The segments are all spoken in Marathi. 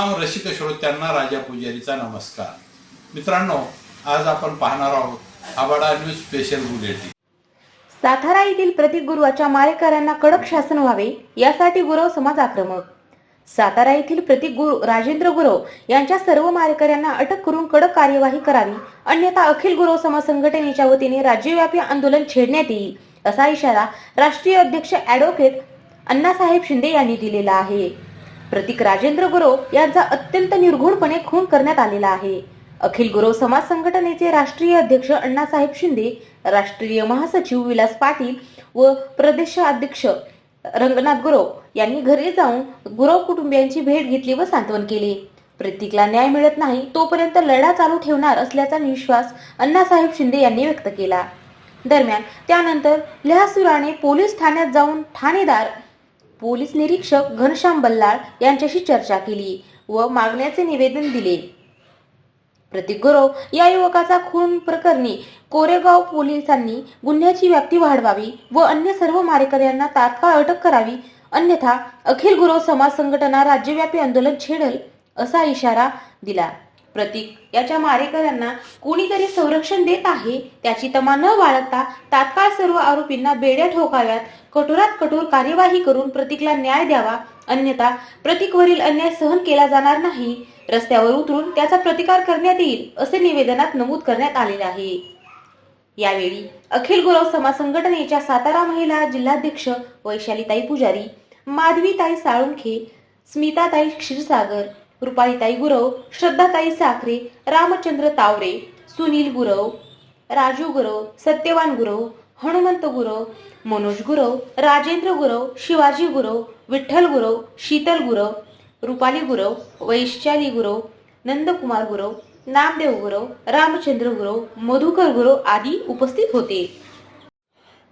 रसिक श्रोत्यांना राजा पुजारीचा नमस्कार. मित्रांनो आज आपण पाहणार आहोत आबाडा न्यूज स्पेशल बुलेटिन. सातारा येथील प्रतीक गुरुवाच्या मारेकऱ्यांना कडक शासन व्हावे यासाठी गुरव समाज आक्रमक. सातारा येथील प्रतीक गुरु राजेंद्र गुरव यांच्या सर्व मारेकऱ्यांना अटक करून कडक कार्यवाही करावी अन्यथा अखिल गुरव समाज संघटनेच्या वतीने राज्यव्यापी आंदोलन छेडण्यात येईल असा इशारा राष्ट्रीय अध्यक्ष अॅडव्होकेट अण्णासाहेब शिंदे यांनी दिलेला आहे. प्रतीक राजेंद्र गुरव यांचा अत्यंत निर्घुणपणे खून करण्यात आलेला आहे. अखिल गुरव समाज संघटनेचे राष्ट्रीय अध्यक्ष अण्णासाहेब शिंदे राष्ट्रीय महासचिव विलास पाटील व प्रदेश अध्यक्ष रंगनाथ गुरव यांनी घरी जाऊन गुरव कुटुंबियांची भेट घेतली व सांत्वन केले. प्रतीकला न्याय मिळत नाही तोपर्यंत लढा चालू ठेवणार असल्याचा विश्वास अण्णासाहेब शिंदे यांनी व्यक्त केला. दरम्यान त्यानंतर लहासुराने पोलीस ठाण्यात जाऊन ठाणेदार पोलीस निरीक्षक घनश्याम बल्लाळ यांच्याशी चर्चा केली व मागण्याचे निवेदन दिले. प्रतीक गुरव या युवकाचा खून प्रकरणी कोरेगाव पोलिसांनी गुन्ह्याची व्याप्ती वाढवावी व अन्य सर्व मारेकऱ्यांना तात्काळ अटक करावी अन्यथा अखिल गुरव समाज संघटना राज्यव्यापी आंदोलन छेडल असा इशारा दिला. प्रतीक. याच्या मारेकऱ्यांना कोणीतरी संरक्षण देत आहे त्याची तमा न बाळगता तात्काळ सर्व आरोपींना बेड्या ठोकाव्यात कठोरात कठोर कार्यवाही करून प्रतीकला न्याय द्यावा अन्यथा प्रतीकवरील अन्याय सहन केला जाणार नाही. रस्त्यावर उतरून त्याचा प्रतिकार करण्यात येईल असे निवेदनात नमूद करण्यात आलेले आहे. यावेळी अखिल गौरव समाज संघटनेच्या सातारा महिला जिल्हाध्यक्ष वैशालीताई पुजारी माधवीताई साळुंखे स्मिताताई क्षीरसागर रुपालीताई गुरव श्रद्धाताई साखरे रामचंद्र तावरे सुनील गुरव राजू गुरव सत्यवान गुरव हनुमंत गुरव मनोज गुरव राजेंद्र गुरव शिवाजी गुरव विठ्ठल गुरव शीतल गुरव रुपाली गुरव वैशाली गुरव नंदकुमार गुरव नामदेव गुरव रामचंद्र गुरव मधुकर गुरव आदी उपस्थित होते.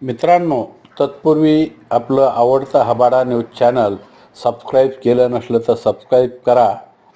मित्रांनो तत्पूर्वी आपलं आवडतं हबाडा न्यूज चॅनल सबस्क्राईब केलं नसलं तर सबस्क्राईब करा.